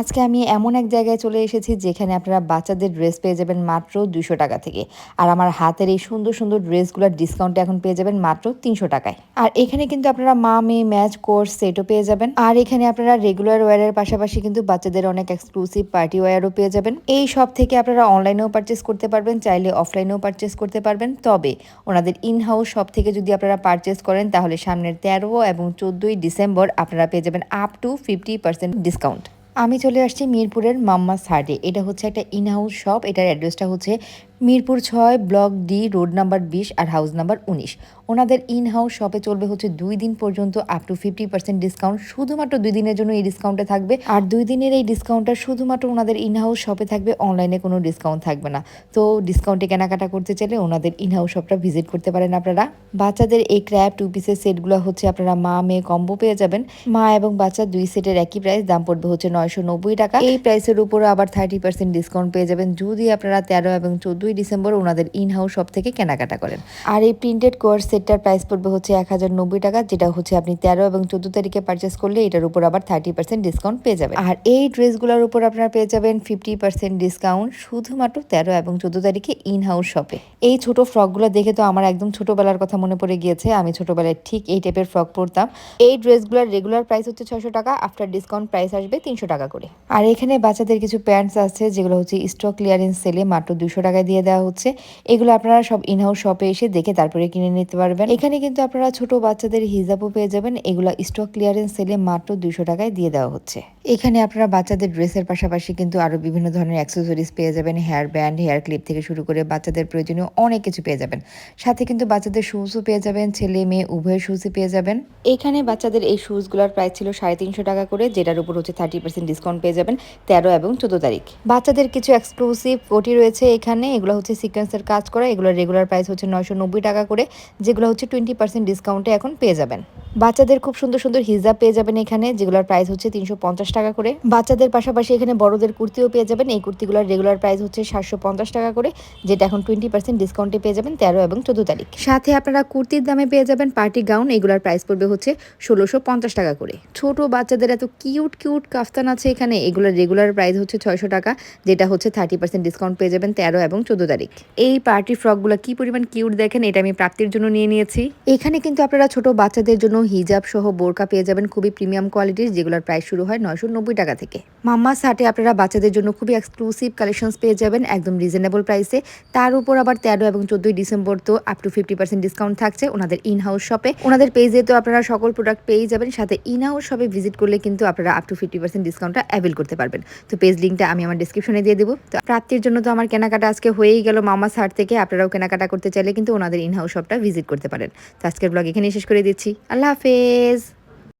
আজকে আমি এমন এক জায়গায় চলে এসেছি যেখানে আপনারা বাচ্চাদের ড্রেস পেয়ে যাবেন মাত্র দুশো টাকা থেকে। আর আমার হাতের এই সুন্দর সুন্দর ড্রেসগুলোর ডিসকাউন্টে এখন পেয়ে যাবেন মাত্র তিনশো টাকায়। আর এখানে কিন্তু আপনারা মা, মেয়ে ম্যাচ কোর্স সেটও পেয়ে যাবেন। আর এখানে আপনারা রেগুলার ওয়্যারের পাশাপাশি কিন্তু বাচ্চাদের অনেক এক্সক্লুসিভ পার্টি ওয়্যারও পেয়ে যাবেন। এই সব থেকে আপনারা অনলাইনেও পারচেস করতে পারবেন, চাইলে অফলাইনেও পারচেস করতে পারবেন। তবে ওনাদের ইন হাউস সব থেকে যদি আপনারা পারচেস করেন, তাহলে সামনের তেরো এবং চোদ্দোই ডিসেম্বর আপনারা পেয়ে যাবেন up to fifty percent discount আমি চলে আসছি মিরপুরের মাম্মা সার্ডে এটা হচ্ছে একটা ইনহাউস শপ এটার অ্যাড্রেসটা হচ্ছে মিরপুর ছয়, ব্লক ডি, রোড নাম্বার বিশ আর হাউস নাম্বার উনিশ। ওনাদের ইন হাউস শপে চলবে হচ্ছে দুই দিন পর্যন্ত up to fifty percent discount শুধুমাত্র দুই দিনের জন্য এই ডিসকাউন্টে থাকবে। আর দুই দিনের এই ডিসকাউন্টটা শুধুমাত্র ওনাদের ইন হাউস শপে থাকবে অনলাইনে কোনো ডিসকাউন্ট থাকবে না। তো ডিসকাউন্টে কেনাকাটা করতে চাইলে ওনাদের ইন হাউস শপটা ভিজিট করতে পারেন আপনারা। বাচ্চাদের এই ক্র্যাপ টু পিসের সেটগুলো হচ্ছে আপনারা মা, মেয়ে কম্বো পেয়ে যাবেন। মা এবং বাচ্চা দুই সেটের একই প্রাইস দাম পড়বে হচ্ছে নয়শো নব্বই টাকা। এই প্রাইসের উপরে আবার থার্টি পার্সেন্ট ডিসকাউন্ট পেয়ে যাবেন। যদি আপনারা তেরো এবং চোদ্দই ডিসেম্বর ওনাদের ইন হাউস শপ থেকে কেনাকাটা করেন। আর এই প্রিন্টেড কোয়ার সেটটার প্রাইস পড়বে হচ্ছে এক হাজার নব্বই টাকা যেটা হচ্ছে আপনি তেরো এবং চোদ্দ তারিখে পারচেস করলে এটার উপর আবার থার্টি পার্সেন্ট ডিসকাউন্ট পেয়ে যাবেন। আর এই ড্রেসগুলোর উপর আপনারা পেয়ে যাবেন ফিফটি পার্সেন্ট ডিসকাউন্ট শুধুমাত্র তেরো এবং চোদ্দ তারিখে ইন হাউস শপে এই ছোট ফ্রকগুলো দেখে তো আমার একদম ছোটবেলার কথা মনে পড়ে গিয়েছে আমি ছোটবেলায় ঠিক এই টাইপের ফ্রক পরতাম। এই ড্রেসগুলোর রেগুলার প্রাইস হচ্ছে ছশো টাকা আফটার ডিসকাউন্ট প্রাইস আসবে তিনশো টাকা করে। আর এখানে বাচ্চাদের কিছু প্যান্টস আছে যেগুলো হচ্ছে স্টক ক্লিয়ারেন্স সেলে মাত্র দুশো টাকায় দিয়ে দেওয়া হচ্ছে। এগুলো আপনারা সব ইনহাউস শপে এসে দেখে তারপরে কিনে নিতে পারবেন। এখানে কিন্তু আপনারা ছোট বাচ্চাদের হিজাবও পেয়ে যাবেন। এগুলো স্টক ক্লিয়ারেন্স সেলে মাত্র দুশো টাকায় দিয়ে দেওয়া হচ্ছে। এখানে আপনারা বাচ্চাদের ড্রেসের পাশাপাশি কিন্তু আরও বিভিন্ন ধরনের অ্যাক্সেসরিজ পেয়ে যাবেন। হেয়ার ব্যান্ড হেয়ার ক্লিপ থেকে শুরু করে বাচ্চাদের প্রয়োজনীয় অনেক কিছু পেয়ে যাবেন। সাথে কিন্তু বাচ্চাদের শুজও পেয়ে যাবেন। ছেলে, মেয়ে উভয় শুজই পেয়ে যাবেন। এখানে বাচ্চাদের এই শুজগুলোর প্রাইস ছিল সাড়ে তিনশো টাকা করে, যেটার উপর হচ্ছে থার্টি পার্সেন্ট ডিসকাউন্ট পেয়ে যাবেন তেরো এবং চোদ্দ তারিখ। বাচ্চাদের কিছু এক্সক্লুসিভ ওটি রয়েছে এখানে। এগুলো হচ্ছে সিকোয়েন্সের কাজ করা এগুলো রেগুলার প্রাইস হচ্ছে নয়শো নব্বই টাকা করে, যেগুলো হচ্ছে টোয়েন্টি পার্সেন্ট ডিসকাউন্টে এখন পেয়ে যাবেন। বাচ্চাদের খুব সুন্দর সুন্দর হিজাব পেয়ে যাবেন এখানে, যেগুলোর প্রাইস হচ্ছে তিনশো পঞ্চাশ টাকা করে। বাচ্চাদের পাশাপাশি এখানে বড়দের কুর্তিও পেয়ে যাবেন, এই কুর্তিগুলোর রেগুলার প্রাইস হচ্ছে সাতশো পঞ্চাশ টাকা করে, যেটা এখন টোয়েন্টি পার্সেন্ট ডিসকাউন্টে পেয়ে যাবেন তেরো এবং চোদ্দ তারিখ। সাথে আপনারা কুর্তির দামে পেয়ে যাবেন পার্টি গাউন এগুলোর প্রাইস পড়বে হচ্ছে ষোলোশো টাকা করে। ছোট বাচ্চাদের এত কিউট কিউট কাফতান আছে এখানে, এগুলোর রেগুলার প্রাইস হচ্ছে ছয়শো টাকা, যেটা হচ্ছে থার্টি পার্সেন্ট ডিসকাউন্ট পেয়ে যাবেন তেরো এবং চোদ্দ তারিখ। এই পার্টি ফ্রকগুলো কি পরিমাণ কিউট দেখেন, এটা আমি প্রাপ্তির জন্য নিয়ে নিয়েছি। এখানে কিন্তু আপনারা ছোট বাচ্চাদের জন্য হিজাব সহ বোরকা পেয়ে যাবেন খুবই প্রিমিয়াম কোয়ালিটির, যেগুলোর প্রাইস শুরু হয় নয়শো নব্বই টাকা থেকে। মাম্মা সাটে আপনারা বাচ্চাদের জন্য খুবই এক্সক্লুসিভ কালেকশনস পেয়ে যাবেন, একদম রিজনেবল প্রাইসে তার উপর আবার তেরো এবং চোদ্দই ডিসেম্বর তো up to fifty percent discount থাকছে ওনাদের ইন হাউস শপে ওনাদের পেজে তো আপনারা সকল প্রোডাক্ট পেয়ে যাবেন, সাথে ইন হাউস শপে ভিজিট করলে কিন্তু আপনারা আপ টু ফিফটি পার্সেন্ট ডিসকাউন্টটা অ্যাভেল করতে পারবেন। তো পেজ লিঙ্কটা আমি আমার ডিসক্রিপশনে দিয়ে দেবো। তো প্রাপ্তির জন্য তো আমার কেনাকাটা আজকে হয়েই গেল মামা সার্ট থেকে, আপনারাও কেনাকাটা করতে চাইলে কিন্তু ওনাদের ইন হাউস শপটা ভিজিট করতে পারেন। তো আজকের ব্লগ এখানে শেষ করে দিচ্ছি। আল্লাহ হাফেজ